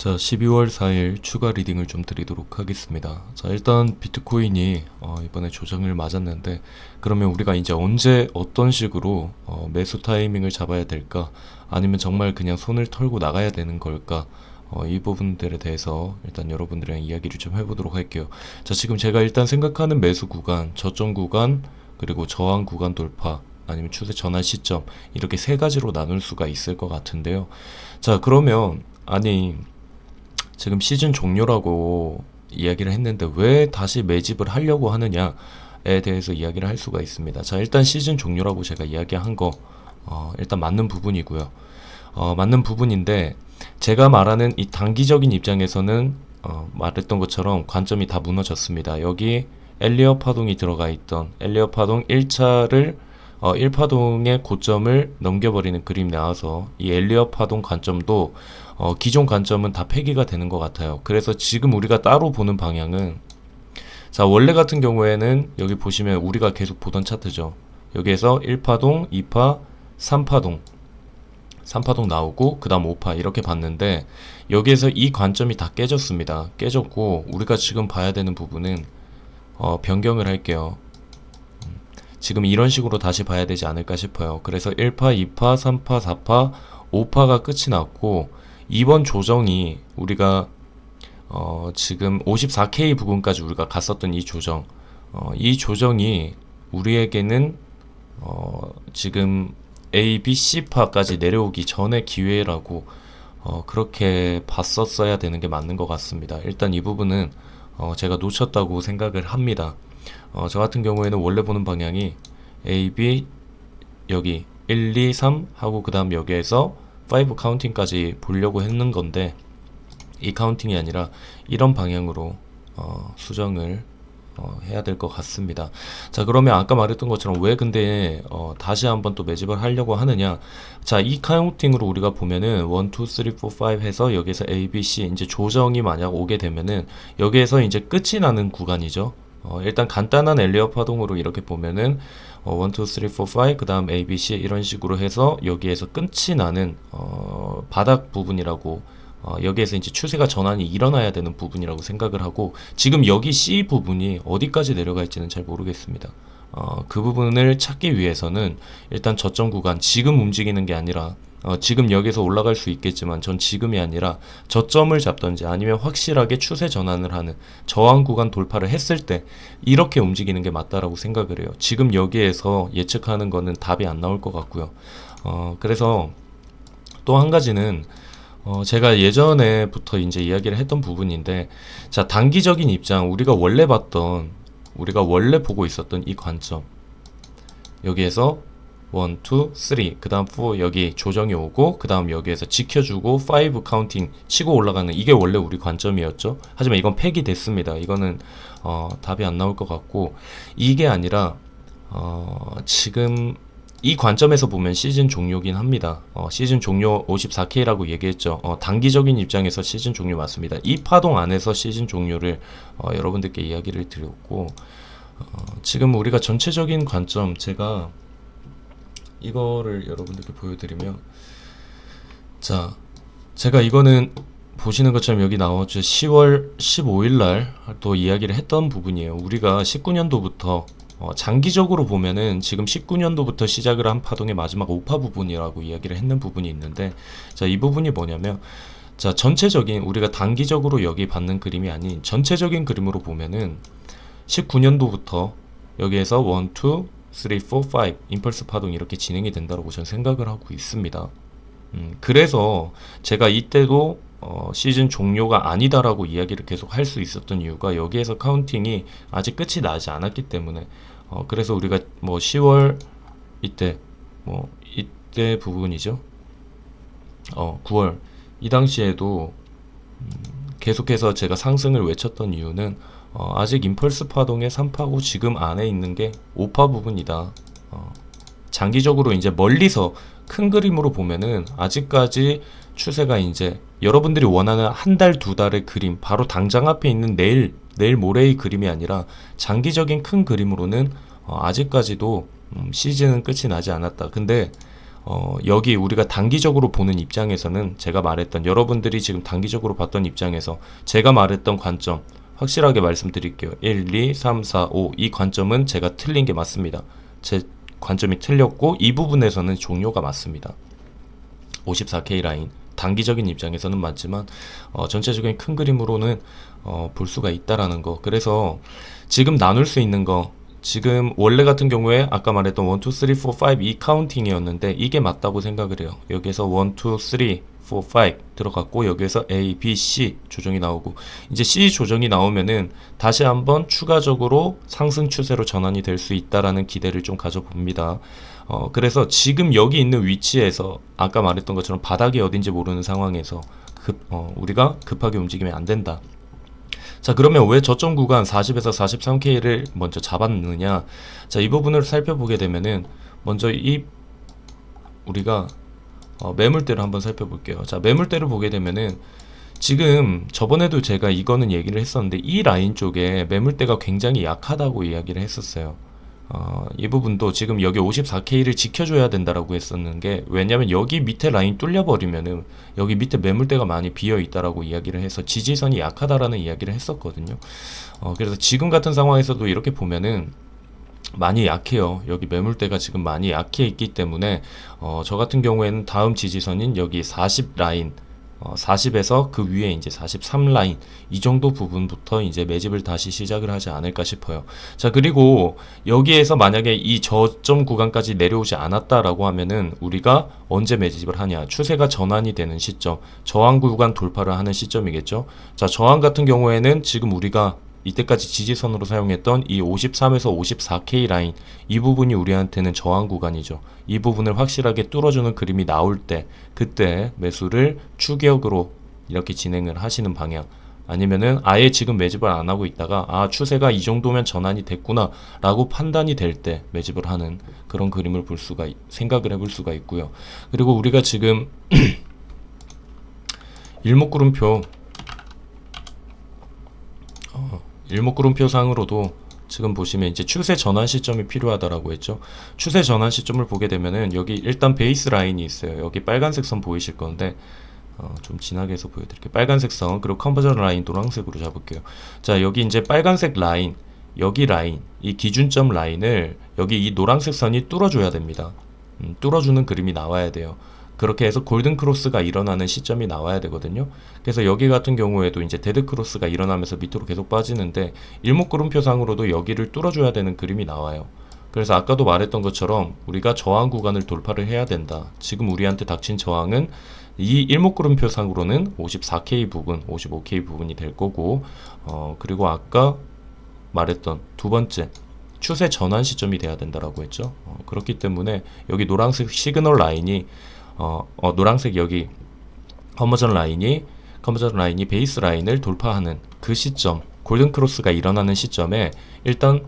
자, 12월 4일 추가 리딩을 좀 드리도록 하겠습니다. 자, 일단 비트코인이 어, 이번에 조정을 맞았는데 그러면 우리가 이제 언제 어떤 식으로 어, 매수 타이밍을 잡아야 될까? 아니면 정말 그냥 손을 털고 나가야 되는 걸까? 어, 이 부분들에 대해서 일단 여러분들이랑 이야기를 좀 해보도록 할게요. 자, 지금 제가 일단 생각하는 매수 구간, 저점 구간, 그리고 저항 구간 돌파, 아니면 추세 전환 시점, 이렇게 세 가지로 나눌 수가 있을 것 같은데요. 자, 그러면, 아니, 지금 시즌 종료라고 이야기를 했는데 왜 다시 매집을 하려고 하느냐에 대해서 이야기를 할 수가 있습니다. 자, 일단 시즌 종료라고 제가 이야기한 거, 어, 일단 맞는 부분이고요. 어, 맞는 부분인데, 제가 말하는 이 단기적인 입장에서는, 어, 말했던 것처럼 관점이 다 무너졌습니다. 여기 엘리어 파동이 들어가 있던 엘리어 파동 1차를 어, 1파동의 고점을 넘겨버리는 그림 나와서 이 엘리어 파동 관점도 어, 기존 관점은 다 폐기가 되는 것 같아요. 그래서 지금 우리가 따로 보는 방향은 자 원래 같은 경우에는 여기 보시면 우리가 계속 보던 차트죠. 여기에서 1파동, 2파, 3파동 3파동 나오고 그 다음 5파 이렇게 봤는데 여기에서 이 관점이 다 깨졌습니다. 깨졌고 우리가 지금 봐야 되는 부분은 어, 변경을 할게요. 지금 이런 식으로 다시 봐야 되지 않을까 싶어요. 그래서 1파, 2파, 3파, 4파, 5파가 끝이 났고 이번 조정이 우리가 어 지금 54K 부근까지 우리가 갔었던 이 조정 어 이 조정이 우리에게는 어 지금 A, B, C파까지 내려오기 전의 기회라고 어 그렇게 봤었어야 되는 게 맞는 것 같습니다. 일단 이 부분은 어 제가 놓쳤다고 생각을 합니다. 어, 저 같은 경우에는 원래 보는 방향이 A, B 여기 1, 2, 3 하고 그 다음 여기에서 5 카운팅까지 보려고 했는 건데 이 카운팅이 아니라 이런 방향으로 어, 수정을 어, 해야 될 것 같습니다. 자 그러면 아까 말했던 것처럼 왜 근데 어, 다시 한번 또 매집을 하려고 하느냐 자이 카운팅으로 우리가 보면은 1, 2, 3, 4, 5 해서 여기서 A, B, C 이제 조정이 만약 오게 되면은 여기에서 이제 끝이 나는 구간이죠. 어, 일단 간단한 엘리어 파동으로 이렇게 보면은 어, 1, 2, 3, 4, 5, 그 다음 A, B, C 이런 식으로 해서 여기에서 끝이 나는 어, 바닥 부분이라고 어, 여기에서 이제 추세가 전환이 일어나야 되는 부분이라고 생각을 하고 지금 여기 C 부분이 어디까지 내려갈지는 잘 모르겠습니다. 어, 그 부분을 찾기 위해서는 일단 저점 구간 지금 움직이는 게 아니라 어, 지금 여기서 올라갈 수 있겠지만 전 지금이 아니라 저점을 잡던지 아니면 확실하게 추세 전환을 하는 저항 구간 돌파를 했을 때 이렇게 움직이는 게 맞다라고 생각을 해요. 지금 여기에서 예측하는 거는 답이 안 나올 것 같고요. 어, 그래서 또 한 가지는 어, 제가 예전에부터 이제 이야기를 했던 부분인데 자 단기적인 입장 우리가 원래 봤던 우리가 원래 보고 있었던 이 관점 여기에서 1, 2, 3, 그 다음 4 여기 조정이 오고 그 다음 여기에서 지켜주고 5 카운팅 치고 올라가는 이게 원래 우리 관점이었죠. 하지만 이건 폐기됐습니다. 이거는 어, 답이 안 나올 것 같고 이게 아니라 어, 지금 이 관점에서 보면 시즌 종료긴 합니다. 어, 시즌 종료 54K라고 얘기했죠. 어, 단기적인 입장에서 시즌 종료 맞습니다. 이 파동 안에서 시즌 종료를 어, 여러분들께 이야기를 드렸고 어, 지금 우리가 전체적인 관점 제가 이거를 여러분들께 보여드리면 자 제가 이거는 보시는 것처럼 여기 나오죠. 10월 15일 날 또 이야기를 했던 부분이에요. 우리가 19년도부터 어, 장기적으로 보면은 지금 19년도부터 시작을 한 파동의 마지막 5파 부분이라고 이야기를 했는 부분이 있는데 자 이 부분이 뭐냐면 자 전체적인 우리가 단기적으로 여기 받는 그림이 아닌 전체적인 그림으로 보면은 19년도부터 여기에서 1, 2, 3, 4, 5 임펄스 파동이 이렇게 진행이 된다고 저는 생각을 하고 있습니다. 음, 그래서 제가 이때도 어, 시즌 종료가 아니다라고 이야기를 계속 할 수 있었던 이유가 여기에서 카운팅이 아직 끝이 나지 않았기 때문에 어, 그래서 우리가 뭐 10월 이때 뭐 이때 부분이죠. 어, 9월 이 당시에도 음, 계속해서 제가 상승을 외쳤던 이유는 어, 아직 임펄스 파동의 3파고 지금 안에 있는 게 5파 부분이다. 어, 장기적으로 이제 멀리서 큰 그림으로 보면은 아직까지 추세가 이제 여러분들이 원하는 한 달, 두 달의 그림, 바로 당장 앞에 있는 내일, 내일 모레의 그림이 아니라 장기적인 큰 그림으로는 어, 아직까지도 음, 시즌은 끝이 나지 않았다. 근데 어, 여기 우리가 단기적으로 보는 입장에서는 제가 말했던 여러분들이 지금 단기적으로 봤던 입장에서 제가 말했던 관점 확실하게 말씀드릴게요. 1, 2, 3, 4, 5. 이 관점은 제가 틀린 게 맞습니다. 제 관점이 틀렸고 이 부분에서는 종료가 맞습니다. 54K 라인 단기적인 입장에서는 맞지만 어, 전체적인 큰 그림으로는 어, 볼 수가 있다라는 거. 그래서 지금 나눌 수 있는 거 지금 원래 같은 경우에 아까 말했던 1, 2, 3, 4, 5 이 카운팅이었는데 이게 맞다고 생각을 해요. 여기서 1, 2, 3, 4, 5 들어갔고 여기에서 A, B, C 조정이 나오고 이제 C 조정이 나오면은 다시 한번 추가적으로 상승 추세로 전환이 될 수 있다라는 기대를 좀 가져봅니다. 어, 그래서 지금 여기 있는 위치에서 아까 말했던 것처럼 바닥이 어딘지 모르는 상황에서 급, 어, 우리가 급하게 움직이면 안 된다. 자, 그러면 왜 저점 구간 40에서 43K를 먼저 잡았느냐? 자, 이 부분을 살펴보게 되면은 먼저 이 우리가 어, 매물대를 한번 살펴볼게요. 자, 매물대를 보게 되면은 지금 저번에도 제가 이거는 얘기를 했었는데 이 라인 쪽에 매물대가 굉장히 약하다고 이야기를 했었어요. 어, 이 부분도 지금 여기 54K를 지켜줘야 된다라고 했었는 게 왜냐면 여기 밑에 라인 뚫려버리면은 여기 밑에 매물대가 많이 비어 있다라고 이야기를 해서 지지선이 약하다라는 이야기를 했었거든요. 어, 그래서 지금 같은 상황에서도 이렇게 보면은 많이 약해요. 여기 매물대가 지금 많이 약해 있기 때문에 어, 저 같은 경우에는 다음 지지선인 여기 40 라인 어, 40에서 그 위에 이제 43 라인 이 정도 부분부터 이제 매집을 다시 시작을 하지 않을까 싶어요. 자 그리고 여기에서 만약에 이 저점 구간까지 내려오지 않았다라고 하면은 우리가 언제 매집을 하냐 추세가 전환이 되는 시점 저항 구간 돌파를 하는 시점이겠죠. 자 저항 같은 경우에는 지금 우리가 이때까지 지지선으로 사용했던 이 53에서 54K 라인 이 부분이 우리한테는 저항 구간이죠. 이 부분을 확실하게 뚫어주는 그림이 나올 때 그때 매수를 추격으로 이렇게 진행을 하시는 방향 아니면은 아예 지금 매집을 안 하고 있다가 아 추세가 이 정도면 전환이 됐구나 라고 판단이 될 때 매집을 하는 그런 그림을 볼 수가 있- 생각을 해볼 수가 있고요. 그리고 우리가 지금 일목구름표 어, 일목구름표상으로도 지금 보시면 이제 추세 전환 시점이 필요하다라고 했죠. 추세 전환 시점을 보게 되면은 여기 일단 베이스 라인이 있어요. 여기 빨간색 선 보이실 건데 어, 좀 진하게 해서 보여드릴게요. 빨간색 선 그리고 컨버전 라인 노란색으로 잡을게요. 자 여기 이제 빨간색 라인 여기 라인 이 기준점 라인을 여기 이 노란색 선이 뚫어줘야 됩니다. 음, 뚫어주는 그림이 나와야 돼요. 그렇게 해서 골든 크로스가 일어나는 시점이 나와야 되거든요. 그래서 여기 같은 경우에도 이제 데드 크로스가 일어나면서 밑으로 계속 빠지는데 일목구름표상으로도 여기를 뚫어줘야 되는 그림이 나와요. 그래서 아까도 말했던 것처럼 우리가 저항 구간을 돌파를 해야 된다. 지금 우리한테 닥친 저항은 이 일목구름표상으로는 54K 부분, 55K 부분이 될 거고, 어, 그리고 아까 말했던 두 번째 추세 전환 시점이 돼야 된다라고 했죠. 어, 그렇기 때문에 여기 노란색 시그널 라인이 어, 어, 노란색 여기 컨버전 라인이 컨버전 라인이 베이스 라인을 돌파하는 그 시점 골든 크로스가 일어나는 시점에 일단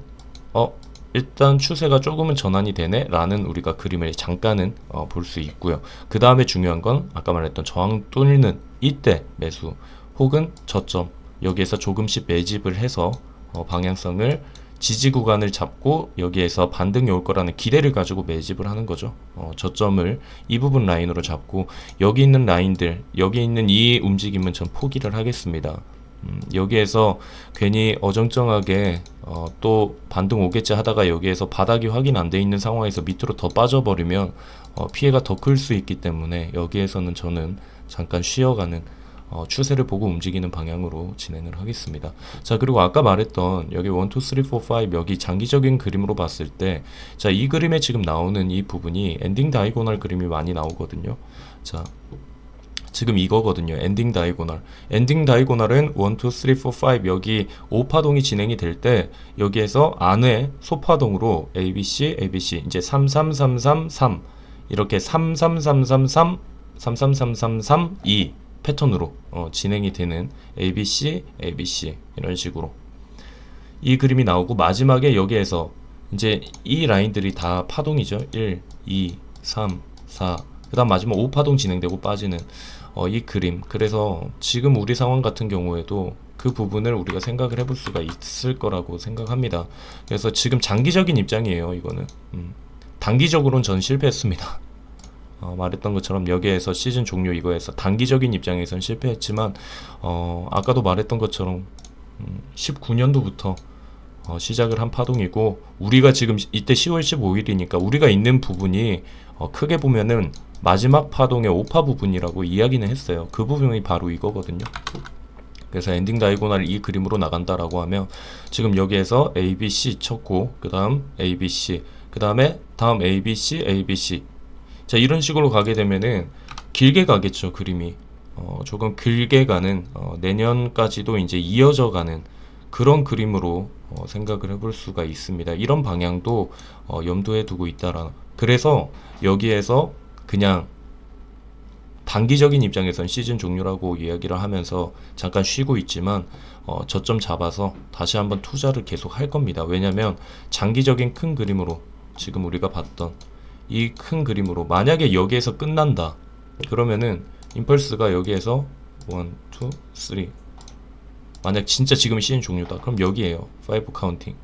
어 일단 추세가 조금은 전환이 되네 라는 우리가 그림을 잠깐은 어, 볼 수 있고요. 그 다음에 중요한 건 아까 말했던 저항 뚫는 이때 매수 혹은 저점 여기에서 조금씩 매집을 해서 어, 방향성을 지지 구간을 잡고 여기에서 반등이 올 거라는 기대를 가지고 매집을 하는 거죠. 어, 저점을 이 부분 라인으로 잡고 여기 있는 라인들 여기 있는 이 움직임은 전 포기를 하겠습니다. 음, 여기에서 괜히 어정쩡하게 어, 또 반등 오겠지 하다가 여기에서 바닥이 확인 안 돼 있는 상황에서 밑으로 더 빠져버리면 어, 피해가 더 클 수 있기 때문에 여기에서는 저는 잠깐 쉬어가는 어, 추세를 보고 움직이는 방향으로 진행을 하겠습니다. 자, 그리고 아까 말했던 여기 1, 2, 3, 4, 5 여기 장기적인 그림으로 봤을 때 자, 이 그림에 지금 나오는 이 부분이 엔딩 다이고널 그림이 많이 나오거든요. 자, 지금 이거거든요. 엔딩 다이고널. 엔딩 다이고널은 1, 2, 3, 4, 5 여기 5파동이 진행이 될 때 여기에서 안에 소파동으로 ABC, ABC 이제 3, 3, 3, 3, 3 이렇게 3, 3, 3, 3, 3, 3, 3, 3, 3, 3, 2 패턴으로 어, 진행이 되는 ABC, ABC 이런 식으로 이 그림이 나오고 마지막에 여기에서 이제 이 라인들이 다 파동이죠. 1, 2, 3, 4. 그 다음 마지막 5파동 진행되고 빠지는 어, 이 그림. 그래서 지금 우리 상황 같은 경우에도 그 부분을 우리가 생각을 해볼 수가 있을 거라고 생각합니다. 그래서 지금 장기적인 입장이에요. 이거는 음. 단기적으로는 전 실패했습니다. 어, 말했던 것처럼 여기에서 시즌 종료 이거에서 단기적인 입장에선 실패했지만 어, 아까도 말했던 것처럼 음, 19년도부터 어, 시작을 한 파동이고 우리가 지금 이때 10월 15일이니까 우리가 있는 부분이 어, 크게 보면은 마지막 파동의 오파 부분이라고 이야기는 했어요. 그 부분이 바로 이거거든요. 그래서 엔딩 다이고날 이 그림으로 나간다라고 하면 지금 여기에서 A, B, C 쳤고 그 다음 A, B, C 그 다음에 다음 A, B, C, A, B, C 자 이런 식으로 가게 되면은 길게 가겠죠 그림이 어, 조금 길게 가는 어, 내년까지도 이제 이어져 가는 그런 그림으로 어, 생각을 해볼 수가 있습니다. 이런 방향도 어, 염두에 두고 있다라. 그래서 여기에서 그냥 단기적인 입장에선 시즌 종료라고 이야기를 하면서 잠깐 쉬고 있지만 어, 저점 잡아서 다시 한번 투자를 계속 할 겁니다. 왜냐면 장기적인 큰 그림으로 지금 우리가 봤던 이 큰 그림으로 만약에 여기에서 끝난다 그러면은 임펄스가 여기에서 1, 2, 3 만약 진짜 지금 시즌 종료다 그럼 여기에요 5 카운팅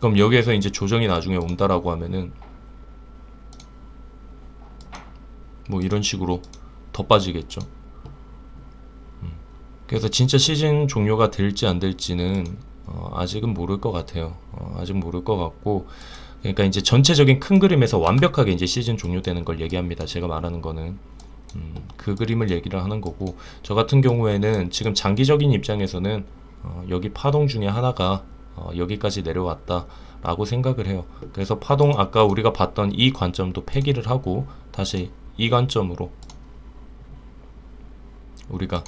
그럼 여기에서 이제 조정이 나중에 온다라고 하면은 뭐 이런 식으로 더 빠지겠죠. 음. 그래서 진짜 시즌 종료가 될지 안 될지는 어, 아직은 모를 것 같아요. 어, 아직 모를 것 같고 그러니까 이제 전체적인 큰 그림에서 완벽하게 이제 시즌 종료되는 걸 얘기합니다. 제가 말하는 거는 음, 그 그림을 얘기를 하는 거고 저 같은 경우에는 지금 장기적인 입장에서는 어, 여기 파동 중에 하나가 어, 여기까지 내려왔다 라고 생각을 해요. 그래서 파동 아까 우리가 봤던 이 관점도 폐기를 하고 다시 이 관점으로 우리가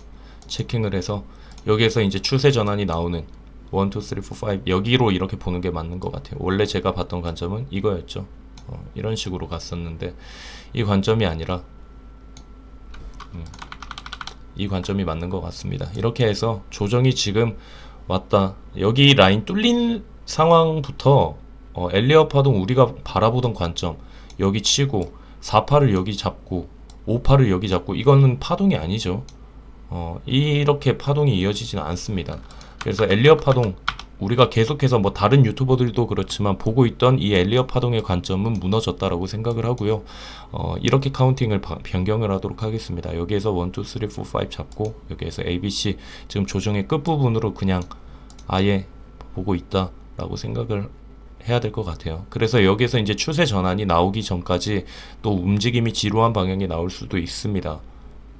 체킹을 해서 여기에서 이제 추세 전환이 나오는 1, 2, 3, 4, 5 여기로 이렇게 보는 게 맞는 것 같아요. 원래 제가 봤던 관점은 이거였죠. 어, 이런 식으로 갔었는데 이 관점이 아니라 음, 이 관점이 맞는 것 같습니다. 이렇게 해서 조정이 지금 왔다. 여기 라인 뚫린 상황부터 어, 엘리어 파동 우리가 바라보던 관점 여기 치고 4파를 여기 잡고 5파를 여기 잡고 이거는 파동이 아니죠. 어, 이렇게 파동이 이어지지는 않습니다. 그래서 엘리어 파동 우리가 계속해서 뭐 다른 유튜버들도 그렇지만 보고 있던 이 엘리어 파동의 관점은 무너졌다라고 생각을 하고요. 어, 이렇게 카운팅을 바, 변경을 하도록 하겠습니다. 여기에서 1, 2, 3, 4, 5 잡고 여기에서 ABC 지금 조정의 끝부분으로 그냥 아예 보고 있다라고 생각을 해야 될 것 같아요. 그래서 여기서 이제 추세 전환이 나오기 전까지 또 움직임이 지루한 방향이 나올 수도 있습니다.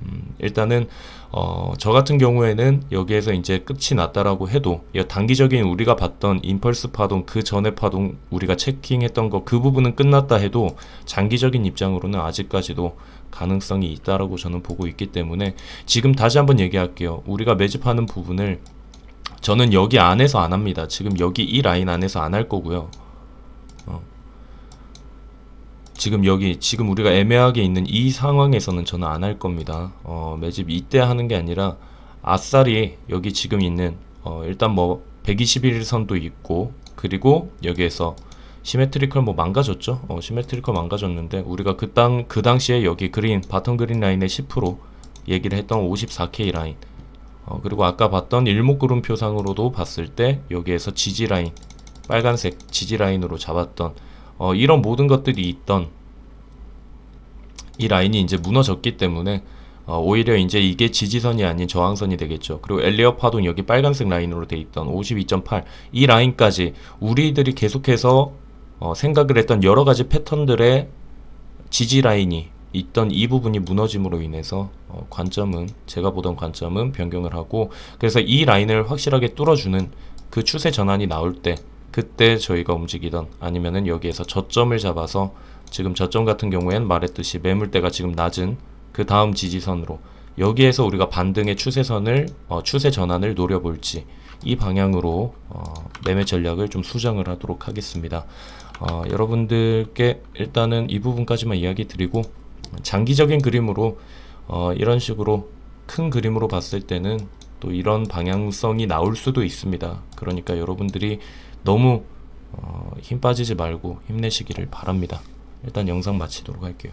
음, 일단은 어, 저 같은 경우에는 여기에서 이제 끝이 났다라고 해도 이 단기적인 우리가 봤던 임펄스 파동 그 전에 파동 우리가 체킹했던 거 그 부분은 끝났다 해도 장기적인 입장으로는 아직까지도 가능성이 있다라고 저는 보고 있기 때문에 지금 다시 한번 얘기할게요. 우리가 매집하는 부분을 저는 여기 안에서 안 합니다. 지금 여기 이 라인 안에서 안 할 거고요. 어. 지금 여기 지금 우리가 애매하게 있는 이 상황에서는 저는 안 할 겁니다. 어, 매집 이때 하는 게 아니라 아싸리 여기 지금 있는 어, 일단 뭐 121선도 있고 그리고 여기에서 시메트리컬 뭐 망가졌죠. 어, 시메트리컬 망가졌는데 우리가 그땅그 당시에 여기 그린 바텀 그린 라인의 10% 얘기를 했던 54K 라인 어, 그리고 아까 봤던 일목구름표상으로도 봤을 때 여기에서 지지 라인 빨간색 지지 라인으로 잡았던 어, 이런 모든 것들이 있던 이 라인이 이제 무너졌기 때문에 어, 오히려 이제 이게 지지선이 아닌 저항선이 되겠죠. 그리고 엘리어 파동 여기 빨간색 라인으로 돼 있던 52.8 이 라인까지 우리들이 계속해서 어, 생각을 했던 여러 가지 패턴들의 지지 라인이 있던 이 부분이 무너짐으로 인해서 어, 관점은 제가 보던 관점은 변경을 하고 그래서 이 라인을 확실하게 뚫어주는 그 추세 전환이 나올 때 그때 저희가 움직이던 아니면은 여기에서 저점을 잡아서 지금 저점 같은 경우엔 말했듯이 매물대가 지금 낮은 그 다음 지지선으로 여기에서 우리가 반등의 추세선을 어, 추세 전환을 노려볼지 이 방향으로 어, 매매 전략을 좀 수정을 하도록 하겠습니다. 어, 여러분들께 일단은 이 부분까지만 이야기 드리고 장기적인 그림으로 어, 이런 식으로 큰 그림으로 봤을 때는 또 이런 방향성이 나올 수도 있습니다. 그러니까 여러분들이 너무 어, 힘 빠지지 말고 힘내시기를 바랍니다. 일단 영상 마치도록 할게요.